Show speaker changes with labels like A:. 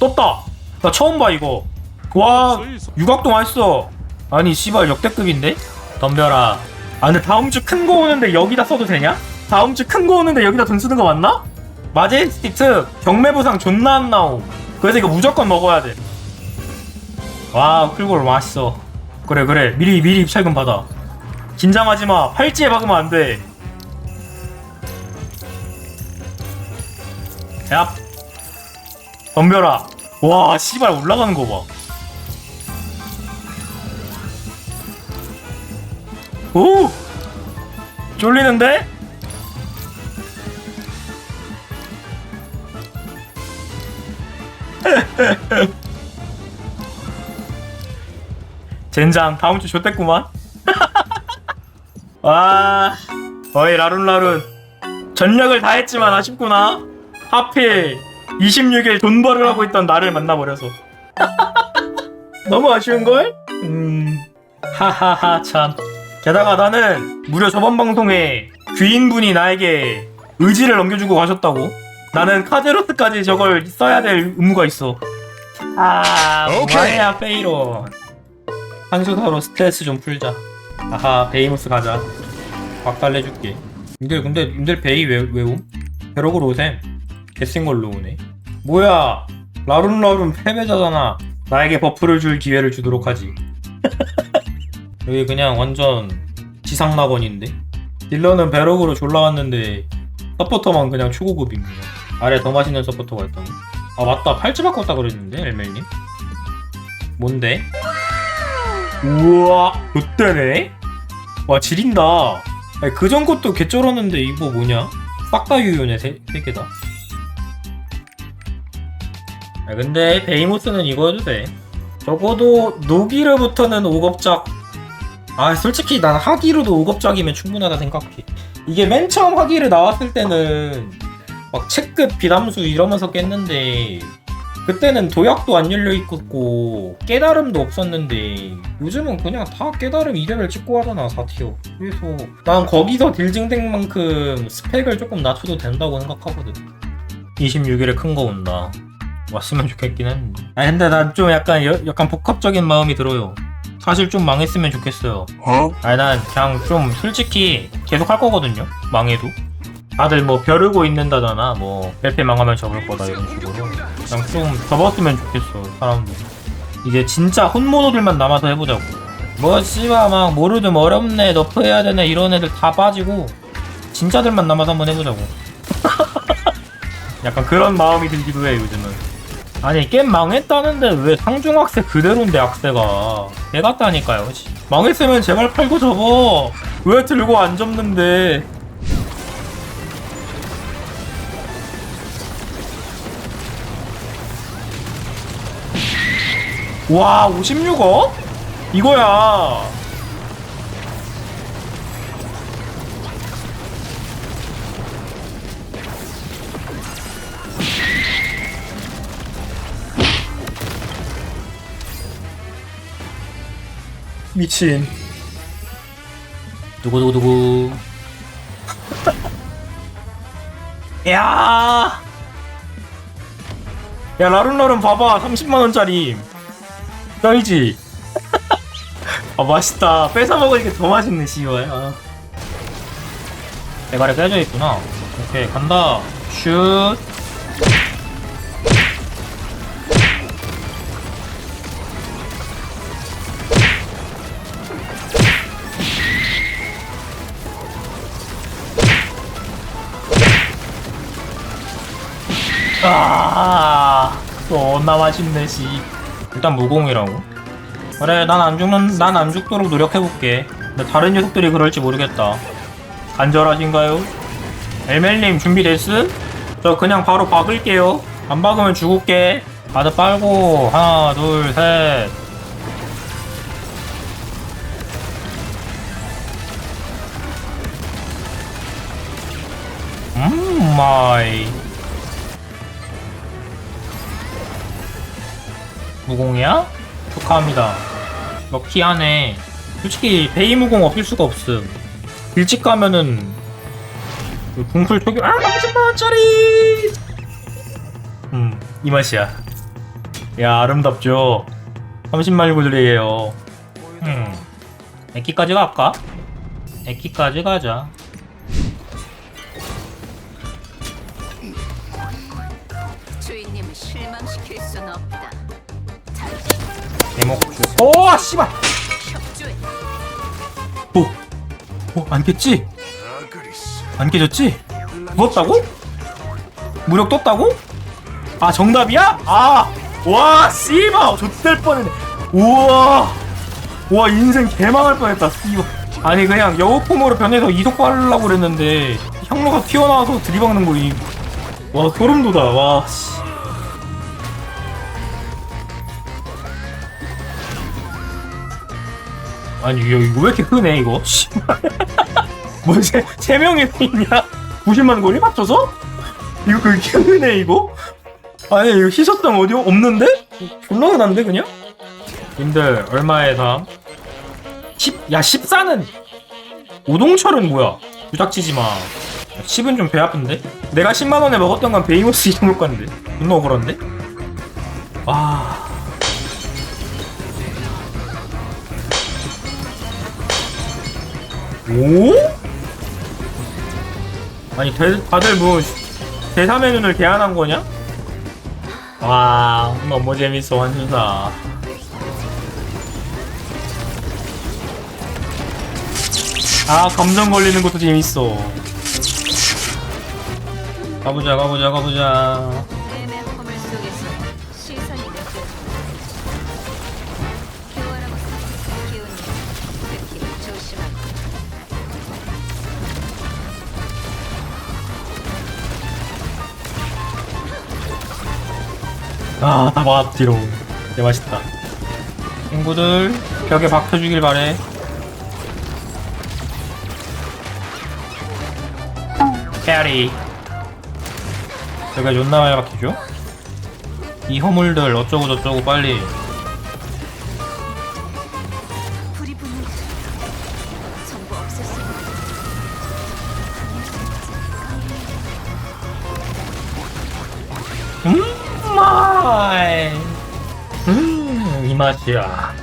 A: 오! 떴다! 나 처음 봐 이거. 와 유각도 맛있어. 아니 씨발 역대급인데? 덤벼라. 아 근데 다음 주 큰 거 오는데 여기다 써도 되냐? 다음 주 큰 거 오는데 여기다 돈 쓰는 거 맞나? 마제스틱스 경매부상 존나 안 나옴. 그래서 이거 무조건 먹어야 돼와 끌골 맛있어. 그래 그래. 미리 미리 입찰금 받아. 긴장하지 마. 팔찌에 박으면 안돼. 야 덤벼라. 와 씨발 올라가는 거봐. 오! 쫄리는데? 젠장 다음 주 좋댔구만. 와 어이 라룬 라룬. 전력을 다했지만 아쉽구나. 하필 26일 돈 벌으라고 있던 나를 만나버려서. 너무 아쉬운걸? 음 하하하 참. 게다가 나는 무려 저번 방송에 귀인분이 나에게 의지를 넘겨주고 가셨다고. 나는 카제로스까지 저걸 써야 될 의무가 있어. 아
B: 오케이.
A: 뭐야 페이로 한수서로 스트레스 좀 풀자. 아하 베이무스 가자. 박 달래줄게. 님들 근데 님들 베이 왜, 왜 옴? 벼락으로 오셈. 개쓴 걸로 오네 뭐야? 라룬라룬 패배자잖아. 나에게 버프를 줄 기회를 주도록 하지. 여기 그냥 완전 지상낙원인데? 딜러는 배럭으로 졸라 왔는데 서포터만 그냥 초고급임 그냥 아래 더 맛있는 서포터가 있다고? 아 맞다. 팔찌 바꿨다 그랬는데 엘멜님? 뭔데? 우와 롯데네? 와 지린다. 아니, 그전 것도 개쩔었는데 이거 뭐냐? 싹 다 유효네 세, 세 개다 아 근데 베이모스는 이거 해도 돼. 적어도 노기르부터는 5급작. 아 솔직히 난 하기르도 5급작이면 충분하다 생각해. 이게 맨 처음 하기르 나왔을 때는 막 체급 비담수 이러면서 깼는데 그때는 도약도 안 열려 있었고 깨달음도 없었는데 요즘은 그냥 다 깨달음 2레벨 찍고 하잖아 4티어. 그래서 난 거기서 딜 증된 만큼 스펙을 조금 낮춰도 된다고 생각하거든. 26일에 큰 거 온다 왔으면 좋겠긴 했는데. 아니 근데 난 좀 약간 여- 약간 복합적인 마음이 들어요. 사실 좀 망했으면 좋겠어요.
B: 어?
A: 아니 난 그냥 좀 솔직히 계속 할 거거든요. 망해도. 다들 뭐 벼르고 있는다잖아. 뭐 벨페 망하면 접을 거다 이런 식으로. 그냥 좀 접었으면 좋겠어 사람들. 이제 진짜 혼모노들만 남아서 해보자고. 뭐 씨발 막 모르든 어렵네 너프 해야 되네 이런 애들 다 빠지고 진짜들만 남아서 한번 해보자고. 약간 그런 마음이 들기도 해 요즘은 아니 게임 망했다는데 왜 상중학세 그대로인데 악세가 개 같다니까요 씨. 망했으면 제발 팔고 접어 왜 들고 안 접는데 와 56억? 이거야 미친 누구 누구 누구 야 야, 라룬라룬 봐봐. 30만 원짜리. 쩔지? 아, 맛있다. 뺏어 먹으니까 더 맛있네, 씨발. 아. 대가리 깨져 있구나. 오케이, 간다. 슛. 아, 존나 맛있네, 씨. 일단 무공이라고. 그래, 난 안 죽는, 난 안 죽도록 노력해볼게. 근데 다른 녀석들이 그럴지 모르겠다. 간절하신가요? 엘멜님 준비됐음? 저 그냥 바로 박을게요. 안 박으면 죽을게. 가드 빨고, 하나, 둘, 셋. 음, 마이. 무공이야? 축하합니다. 럭키하네. 솔직히 베이 무공 없을 수가 없음. 일찍 가면은 그 궁풀 초기 아 30만 원짜리. 음, 이 맛이야. 야, 아름답죠? 30마리 굴리에요. 음, 에키까지 갈까? 에키까지 가자. 대목주. 오, 씨발!
B: 협조해.
A: 오, 오, 안 깼지? 안 깨졌지? 죽었다고? 무력 떴다고? 아, 정답이야? 아, 와, 씨발! 좆될 뻔했네. 우와! 와, 인생 개망할 뻔했다, 씨발. 아니, 그냥 여우폼으로 변해서 이속 바르려고 그랬는데, 향로가 튀어나와서 들이박는 거임. 와, 소름 돋아, 와, 씨. 아니, 이거, 이거 왜 이렇게 흔해, 이거? 씨발. 뭐, 세, 세 명이 있냐? 90만 골이 맞춰서? 이거 그렇게 흔해, 이거? 아니, 이거 희소성 어디 없는데? 존나 흔한데, 그냥? 님들, 얼마에 사? 10, 야, 14는! 오동철은 뭐야? 부닥치지 마. 10은 좀 배 아픈데? 내가 10만 원에 먹었던 건 베이모스 이정도 건데. 존나 억울한데? 아. 오? 아니 대, 다들 뭐 대사의 눈을 개안한 거냐? 와 너무 재밌어 환준사 아 감정 걸리는 것도 재밌어 가보자 가보자 가보자 아, 다 뒤로. 개 맛있다. 친구들, 벽에 박혀주길 바래. 캐리. 벽에 존나 많이 박히죠? 이 허물들 어쩌고 저쩌고 빨리. 음, 玛西亚